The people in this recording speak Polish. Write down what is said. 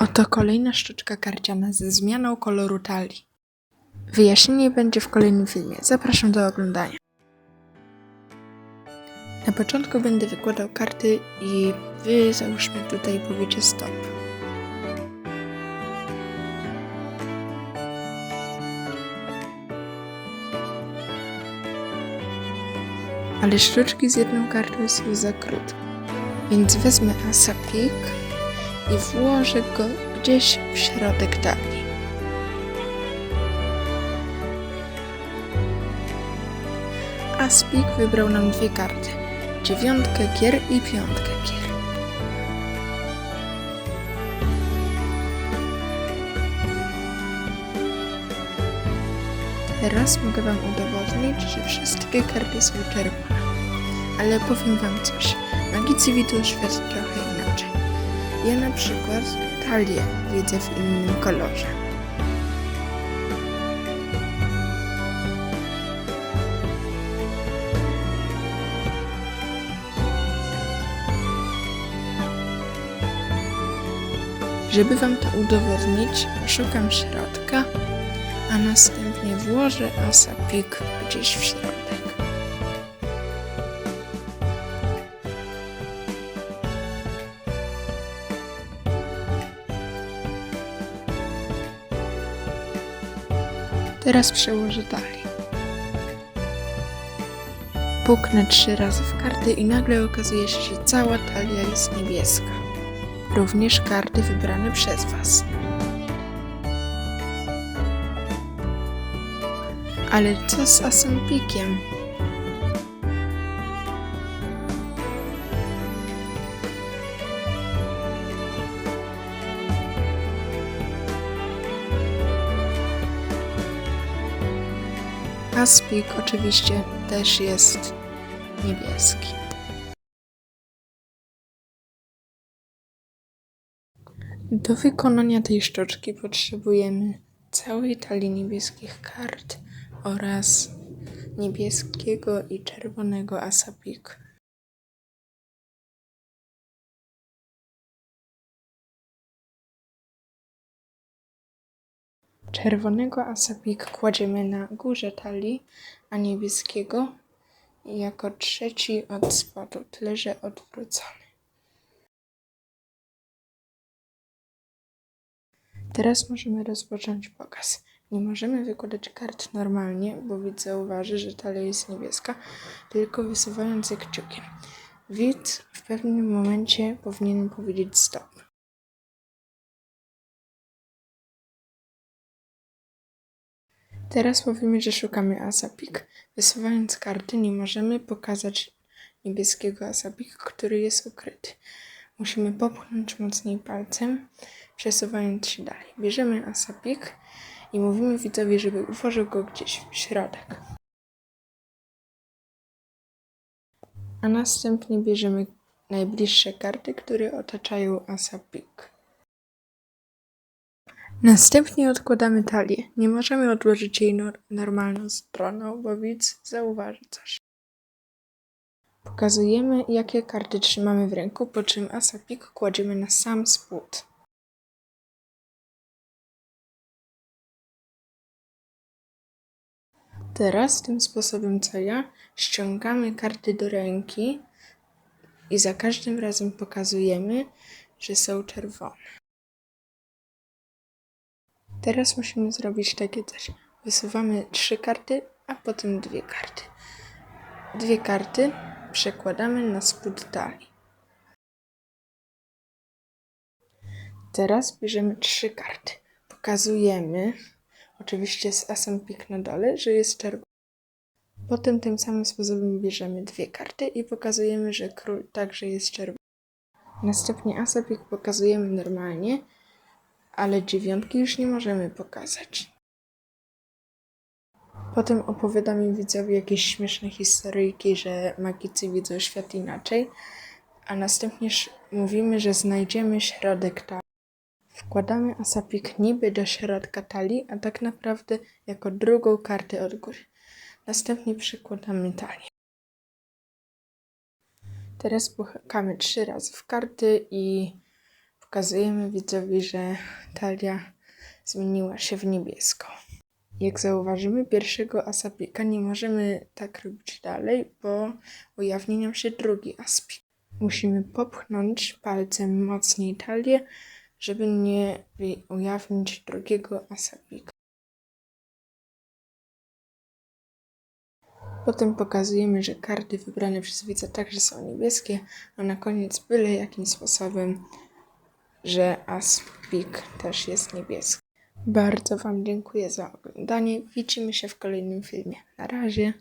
Oto kolejna sztuczka karciana ze zmianą koloru talii. Wyjaśnienie będzie w kolejnym filmie. Zapraszam do oglądania. Na początku będę wykładał karty i wy załóżmy tutaj powiecie stop. Ale sztuczki z jedną kartą są za krótkie. Więc wezmę asapik i włożę go gdzieś w środek talii. Aspik wybrał nam dwie karty. Dziewiątkę gier i piątkę gier. Teraz mogę Wam udowodnić, że wszystkie karty są czerwone. Ale powiem Wam coś. Magicy widzą świat trochę inaczej. Ja na przykład talię widzę w innym kolorze. Żeby Wam to udowodnić, szukam środka, a następnie włożę asapik gdzieś w środek. Teraz przełożę talię. Puknę trzy razy w karty i nagle okazuje się, że cała talia jest niebieska. Również karty wybrane przez Was. Ale co z asempikiem? Aspik oczywiście też jest niebieski. Do wykonania tej sztuczki potrzebujemy całej talii niebieskich kart oraz niebieskiego i czerwonego asapik. Czerwonego asapik kładziemy na górze talii, a niebieskiego jako trzeci od spodu, tyle że odwrócony. Teraz możemy rozpocząć pokaz. Nie możemy wykładać kart normalnie, bo widz zauważy, że talia jest niebieska, tylko wysuwając je kciukiem. Widz w pewnym momencie powinien powiedzieć stop. Teraz powiemy, że szukamy asapik. Wysuwając karty nie możemy pokazać niebieskiego asapika, który jest ukryty. Musimy popchnąć mocniej palcem, przesuwając się dalej. Bierzemy asapik i mówimy widzowi, żeby ułożył go gdzieś w środek. A następnie bierzemy najbliższe karty, które otaczają asapik. Następnie odkładamy talię. Nie możemy odłożyć jej nor- normalną stroną, bo widz zauważy coś. Pokazujemy, jakie karty trzymamy w ręku, po czym asapik kładziemy na sam spód. Teraz tym sposobem co ja ściągamy karty do ręki i za każdym razem pokazujemy, że są czerwone. Teraz musimy zrobić takie coś. Wysuwamy trzy karty, a potem dwie karty. Dwie karty przekładamy na spód talii. Teraz bierzemy trzy karty. Pokazujemy, oczywiście z asem pik na dole, że jest czerwony. Potem tym samym sposobem bierzemy dwie karty i pokazujemy, że król także jest czerwony. Następnie asapik pokazujemy normalnie, ale dziewiątki już nie możemy pokazać. Potem opowiadamy widzowi jakieś śmieszne historyjki, że magicy widzą świat inaczej, a następnie mówimy, że znajdziemy środek talii. Wkładamy asapik niby do środka talii, a tak naprawdę jako drugą kartę od góry. Następnie przykładamy talię. Teraz pukamy trzy razy w karty i Pokazujemy widzowi, że talia zmieniła się w niebieską. Jak zauważymy pierwszego asapika, nie możemy tak robić dalej, bo ujawni nam się drugi aspik. Musimy popchnąć palcem mocniej talię, żeby nie ujawnić drugiego asapika. Potem pokazujemy, że karty wybrane przez widza także są niebieskie, a na koniec byle jakim sposobem, że aspik też jest niebieski. Bardzo Wam dziękuję za oglądanie. Widzimy się w kolejnym filmie. Na razie.